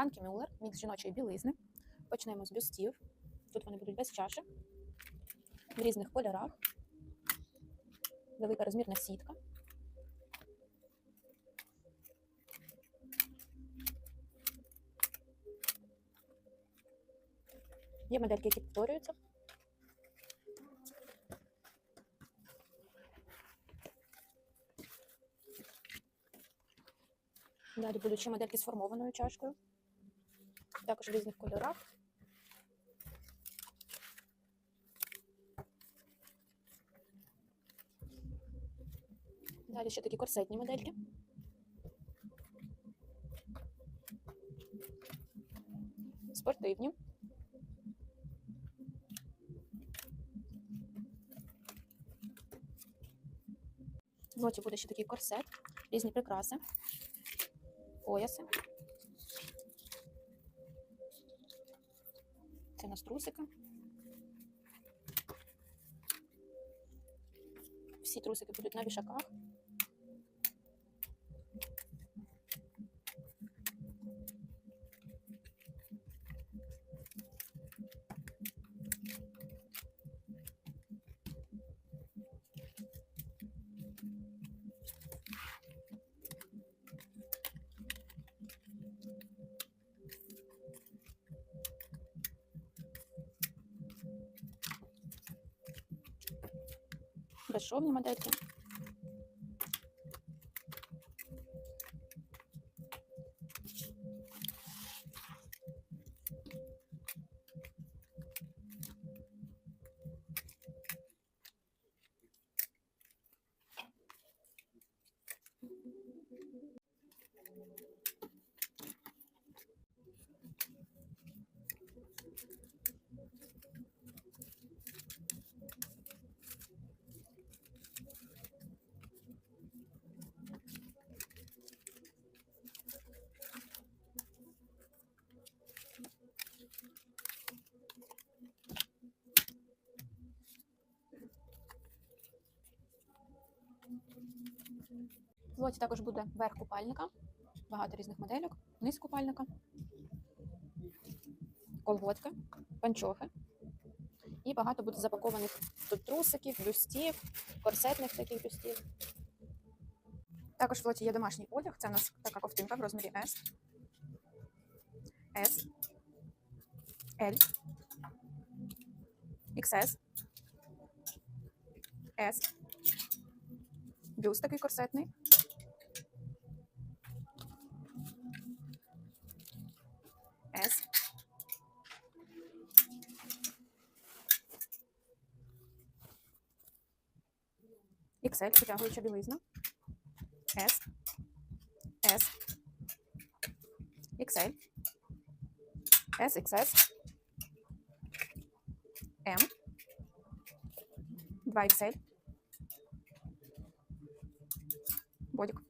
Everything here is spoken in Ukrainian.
Канкі Мюллер, мікс жіночої білизни. Почнемо з бюстів. Тут вони будуть без чаші, в різних кольорах. Велика розмірна сітка. Є модельки, які повторюються. Далі будуть ще модельки з формованою чашкою. Також в різних кольорах. Далі ще такі корсетні модельки. Спортивні. В буде ще такий корсет, різні прикраси, пояси. Це у нас трусики. Всі трусики будуть на вішаках. Безшовні модельки. В лоті також буде верх купальника, багато різних модельок, низ купальника, колготки, панчохи. І багато буде запакованих тут трусиків, бюстів, корсетних таких бюстів. Також в лоті є домашній одяг. Це у нас така ковтинка в розмірі S, S, L, XS, S. Бюст такий корсетний. S. XL, потягуюча білизна. S. S. XL. SXS. M. 2XL. Бодік.